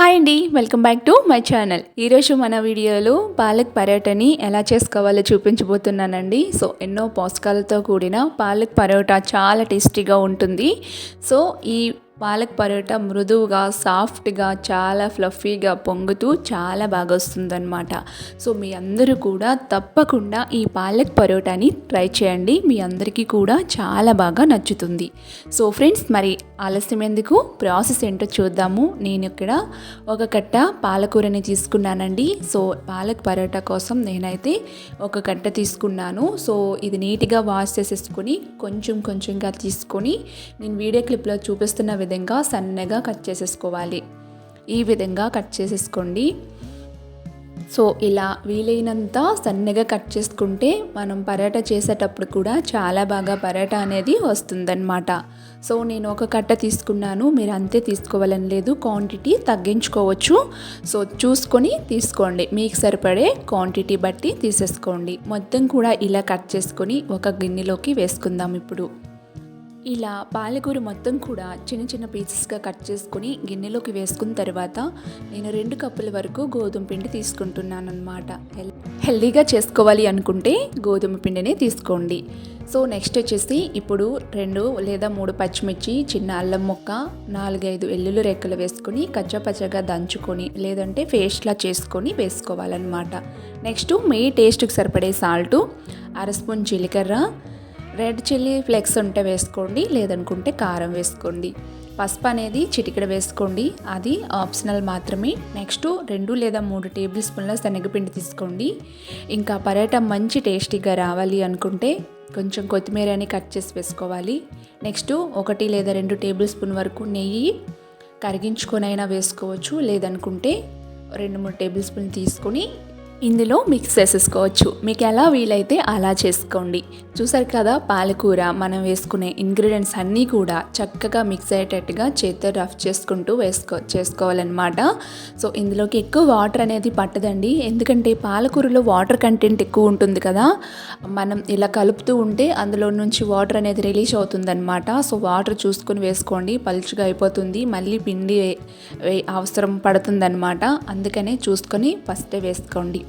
Hi అండి welcome back to my channel ఈరోజు మన వీడియోలో పాలక్ పరోటాని ఎలా చేసుకోవాలో చూపించబోతున్నానండి. సో ఎన్నో పోషకాలతో కూడిన పాలక్ పరోటా చాలా టేస్టీగా ఉంటుంది. సో ఈ పాలక్ పరోటా మృదువుగా సాఫ్ట్గా చాలా ఫ్లఫీగా పొంగుతూ చాలా బాగా వస్తుందన్నమాట. సో మీ అందరూ కూడా తప్పకుండా ఈ పాలక్ పరోటాని ట్రై చేయండి. మీ అందరికీ కూడా చాలా బాగా నచ్చుతుంది. సో ఫ్రెండ్స్ మరి ఆలస్యం ఎందుకు? ప్రాసెస్ ఏంటో చూద్దాము. నేను ఇక్కడ ఒక కట్ట పాలకూరని తీసుకున్నానండి. సో పాలక్ పరోటా కోసం నేనైతే ఒక కట్ట తీసుకున్నాను. సో ఇది నీట్గా వాష్ చేసేసుకొని కొంచెం కొంచెంగా తీసుకొని నేను వీడియో క్లిప్లో చూపిస్తున్న విధంగా విధంగా సన్నగా కట్ చేసేసుకోవాలి. ఈ విధంగా కట్ చేసేసుకోండి. సో ఇలా వీలైనంత సన్నగా కట్ చేసుకుంటే మనం పరాట చేసేటప్పుడు కూడా చాలా బాగా పరోటా అనేది వస్తుందన్నమాట. సో నేను ఒక కట్ట తీసుకున్నాను. మీరు అంతే తీసుకోవాలని లేదు. క్వాంటిటీ తగ్గించుకోవచ్చు. సో చూసుకొని తీసుకోండి. మీకు సరిపడే క్వాంటిటీ బట్టి తీసేసుకోండి. మొత్తం కూడా ఇలా కట్ చేసుకొని ఒక గిన్నెలోకి వేసుకుందాం ఇప్పుడు. ఇలా పాలకూర మొత్తం కూడా చిన్న చిన్న పీసెస్గా కట్ చేసుకొని గిన్నెలోకి వేసుకున్న తర్వాత నేను రెండు కప్పుల వరకు గోధుమ పిండి తీసుకుంటున్నాను అనమాట హెల్దీగా చేసుకోవాలి అనుకుంటే గోధుమ పిండినే తీసుకోండి. సో నెక్స్ట్ వచ్చేసి ఇప్పుడు రెండు లేదా మూడు పచ్చిమిర్చి చిన్న అల్లం ముక్క నాలుగైదు ఎల్లుల్లి రెక్కలు వేసుకొని కచ్చపచ్చగా దంచుకొని లేదంటే పేస్ట్లా చేసుకొని వేసుకోవాలన్నమాట. నెక్స్ట్ మీ టేస్ట్కి సరిపడే సాల్టు అర స్పూన్ జీలకర్ర రెడ్ చిల్లీ ఫ్లెక్స్ ఉంటే వేసుకోండి లేదనుకుంటే కారం వేసుకోండి. పసుపు అనేది చిటికెడ వేసుకోండి. అది ఆప్షనల్ మాత్రమే. నెక్స్ట్ రెండు లేదా మూడు టేబుల్ స్పూన్ల శనగపిండి తీసుకోండి. ఇంకా పరోటా మంచి టేస్టీగా రావాలి అనుకుంటే కొంచెం కొత్తిమీరని కట్ చేసి వేసుకోవాలి. నెక్స్ట్ ఒకటి లేదా రెండు టేబుల్ స్పూన్ వరకు నెయ్యి కరిగించుకొనైనా వేసుకోవచ్చు. లేదనుకుంటే రెండు మూడు టేబుల్ స్పూన్ తీసుకొని ఇందులో మిక్స్ చేసేసుకోవచ్చు. మీకు ఎలా వీలైతే అలా చేసుకోండి. చూసారు కదా పాలకూర మనం వేసుకునే ఇంగ్రీడియంట్స్ అన్నీ కూడా చక్కగా మిక్స్ అయ్యేటట్టుగా చేత్తో రఫ్ చేసుకుంటూ వేసుకో చేసుకోవాలన్నమాట. సో ఇందులోకి ఎక్కువ వాటర్ అనేది పట్టదండి. ఎందుకంటే పాలకూరలో వాటర్ కంటెంట్ ఎక్కువ ఉంటుంది కదా. మనం ఇలా కలుపుతూ ఉంటే అందులో నుంచి వాటర్ అనేది రిలీజ్ అవుతుందన్నమాట. సో వాటర్ చూసుకొని వేసుకోండి. పలుచుగా అయిపోతుంది. మళ్ళీ పిండి అవసరం పడుతుందన్నమాట. అందుకనే చూసుకొని ఫస్టే వేసుకోండి.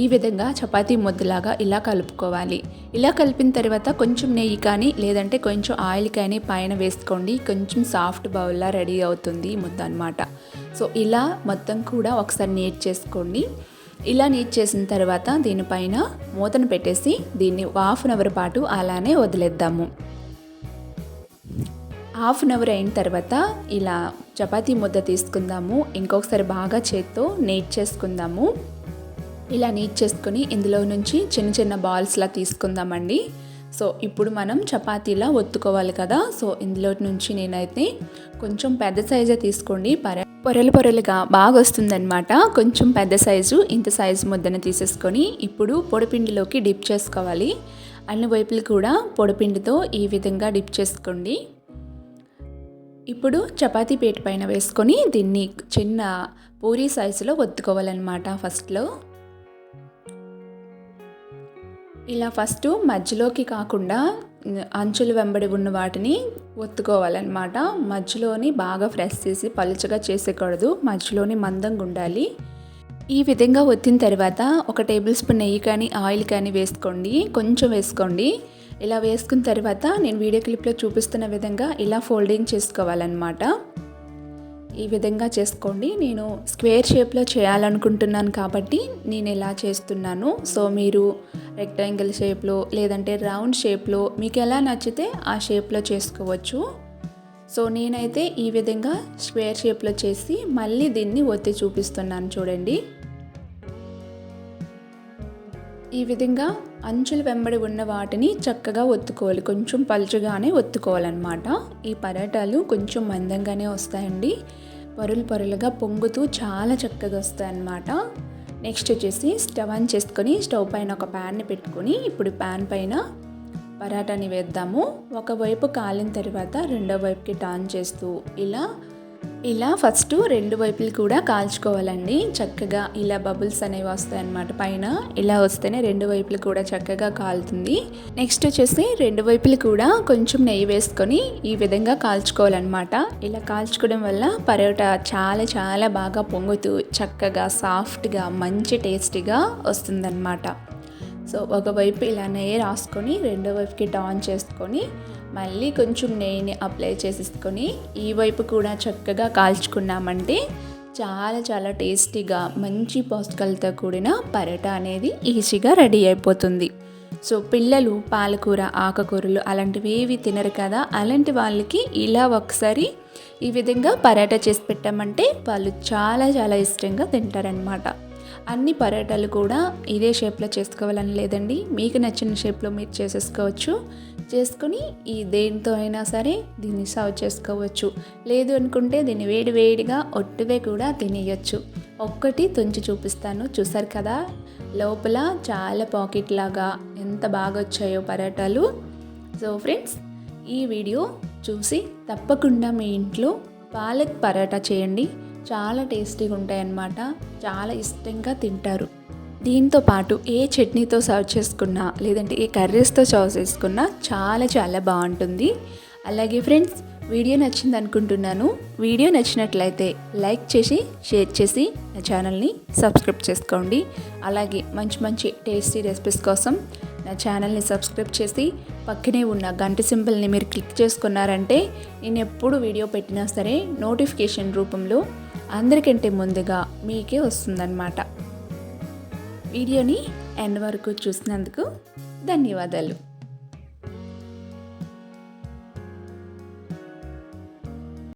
ఈ విధంగా చపాతీ ముద్దలాగా ఇలా కలుపుకోవాలి. ఇలా కలిపిన తర్వాత కొంచెం నెయ్యి కానీ లేదంటే కొంచెం ఆయిల్ కానీ పైన వేసుకోండి. కొంచెం సాఫ్ట్ బౌల్లా రెడీ అవుతుంది ముద్ద అనమాట సో ఇలా మొత్తం కూడా ఒకసారి నీట్ చేసుకోండి. ఇలా నీట్ చేసిన తర్వాత దీనిపైన మూతను పెట్టేసి దీన్ని హాఫ్ అన్ అవర్ పాటు అలానే వదిలేద్దాము. హాఫ్ అన్ అవర్ అయిన తర్వాత ఇలా చపాతీ ముద్ద తీసుకుందాము. ఇంకొకసారి బాగా చేత్తో నీట్ చేసుకుందాము. ఇలా నీట్ చేసుకొని ఇందులో నుంచి చిన్న చిన్న బాల్స్లా తీసుకుందామండి. సో ఇప్పుడు మనం చపాతీలా ఒత్తుకోవాలి కదా. సో ఇందులో నుంచి నేనైతే కొంచెం పెద్ద సైజే తీసుకోండి. పర పొరలు పొరలుగా బాగా వస్తుందన్నమాట. కొంచెం పెద్ద సైజు ఇంత సైజు ముద్దను తీసేసుకొని ఇప్పుడు పొడిపిండిలోకి డిప్ చేసుకోవాలి. అన్ని వైపులు కూడా పొడిపిండితో ఈ విధంగా డిప్ చేసుకోండి. ఇప్పుడు చపాతీ పీట పైన వేసుకొని దీన్ని చిన్న పూరీ సైజులో ఒత్తుకోవాలన్నమాట ఫస్ట్లో ఇలా ఫస్ట్ మధ్యలోకి కాకుండా అంచులు వెంబడి ఉన్న వాటిని ఒత్తుకోవాలన్నమాట. మధ్యలోని బాగా ఫ్రెష్ చేసి పలుచగా చేసేకూడదు. మధ్యలోని మందంగా ఉండాలి. ఈ విధంగా ఒత్తిన తర్వాత ఒక టేబుల్ స్పూన్ నెయ్యి కానీ ఆయిల్ కానీ వేసుకోండి. కొంచెం వేసుకోండి. ఇలా వేసుకున్న తర్వాత నేను వీడియో క్లిప్లో చూపిస్తున్న విధంగా ఇలా ఫోల్డింగ్ చేసుకోవాలన్నమాట. ఈ విధంగా చేసుకోండి. నేను స్క్వేర్ షేప్లో చేయాలనుకుంటున్నాను కాబట్టి నేను ఇలా చేస్తున్నాను. సో మీరు రెక్టాంగిల్ షేప్లో లేదంటే రౌండ్ షేప్లో మీకు ఎలా నచ్చితే ఆ షేప్లో చేసుకోవచ్చు. సో నేనైతే ఈ విధంగా స్క్వేర్ షేప్లో చేసి మళ్ళీ దీన్ని ఒత్తి చూపిస్తున్నాను చూడండి. ఈ విధంగా అంచుల వెంబడి ఉన్న వాటిని చక్కగా ఒత్తుకోవాలి. కొంచెం పలుచగానే ఒత్తుకోవాలన్నమాట. ఈ పరాటాలు కొంచెం మందంగానే వస్తాయండి. పరులు పరులుగా పొంగుతూ చాలా చక్కగా వస్తాయన్నమాట. నెక్స్ట్ వచ్చేసి స్టవ్ ఆన్ చేసుకొని స్టవ్ పైన ఒక ప్యాన్ని పెట్టుకొని ఇప్పుడు ప్యాన్ పైన పరాటాని వేద్దాము. ఒకవైపు కాలిన తర్వాత రెండో వైపుకి టర్న్ చేస్తూ ఇలా ఇలా ఫస్ట్ రెండు వైపులు కూడా కాల్చుకోవాలండి. చక్కగా ఇలా బబుల్స్ అనేవి వస్తాయన్నమాట పైన ఇలా వస్తేనే రెండు వైపులు కూడా చక్కగా కాలుతుంది. నెక్స్ట్ వచ్చేసి రెండు వైపులు కూడా కొంచెం నెయ్యి వేసుకొని ఈ విధంగా కాల్చుకోవాలన్నమాట. ఇలా కాల్చుకోవడం వల్ల పరోటా చాలా చాలా బాగా పొంగుతూ చక్కగా సాఫ్ట్గా మంచి టేస్టీగా వస్తుందన్నమాట. సో ఒకవైపు ఇలా నెయ్యి రాసుకొని రెండో వైపుకి టాన్ చేసుకొని మళ్ళీ కొంచెం నెయ్యిని అప్లై చేసేసుకొని ఈ వైపు కూడా చక్కగా కాల్చుకున్నామంటే చాలా చాలా టేస్టీగా మంచి పోషకాలతో కూడిన పరోటా అనేది ఈజీగా రెడీ అయిపోతుంది. సో పిల్లలు పాలకూర ఆకుకూరలు అలాంటివి ఏవి తినరు కదా? అలాంటి వాళ్ళకి ఇలా ఒకసారి ఈ విధంగా పరోటా చేసి పెట్టామంటే వాళ్ళు చాలా చాలా ఇష్టంగా తింటారనమాట అన్ని పరోటాలు కూడా ఇదే షేప్లో చేసుకోవాలని లేదండి. మీకు నచ్చిన షేప్లో మీరు చేసేసుకోవచ్చు. చేసుకొని ఈ దేనితో అయినా సరే దీన్ని సర్వ్ చేసుకోవచ్చు. లేదు అనుకుంటే దీన్ని వేడి వేడిగా ఒట్టువే కూడా తినేయచ్చు. ఒక్కటి తుంచి చూపిస్తాను. చూసారు కదా? లోపల చాలా పాకెట్ లాగా ఎంత బాగా వచ్చాయో పరోటాలు. సో ఫ్రెండ్స్ ఈ వీడియో చూసి తప్పకుండా మీ ఇంట్లో పాలక్ పరాటా చేయండి. చాలా టేస్టీగా ఉంటాయన్నమాట చాలా ఇష్టంగా తింటారు. దీంతో పాటు ఏ చట్నీతో సర్వ్ చేసుకున్నా లేదంటే ఏ కర్రీస్తో సర్వ్ చేసుకున్నా చాలా చాలా బాగుంటుంది. అలాగే ఫ్రెండ్స్ వీడియో నచ్చింది అనుకుంటున్నాను వీడియో నచ్చినట్లయితే లైక్ చేసి షేర్ చేసి నా ఛానల్ని సబ్స్క్రైబ్ చేసుకోండి. అలాగే మంచి మంచి టేస్టీ రెసిపీస్ కోసం నా ఛానల్ని సబ్స్క్రైబ్ చేసి పక్కనే ఉన్న గంట సింబల్ని మీరు క్లిక్ చేసుకున్నారంటే నేను ఎప్పుడు వీడియో పెట్టినా సరే నోటిఫికేషన్ రూపంలో అందరికంటే ముందుగా మీకే వస్తుందన్నమాట. వీడియోని ఎండ్ వరకు చూసినందుకు ధన్యవాదాలు.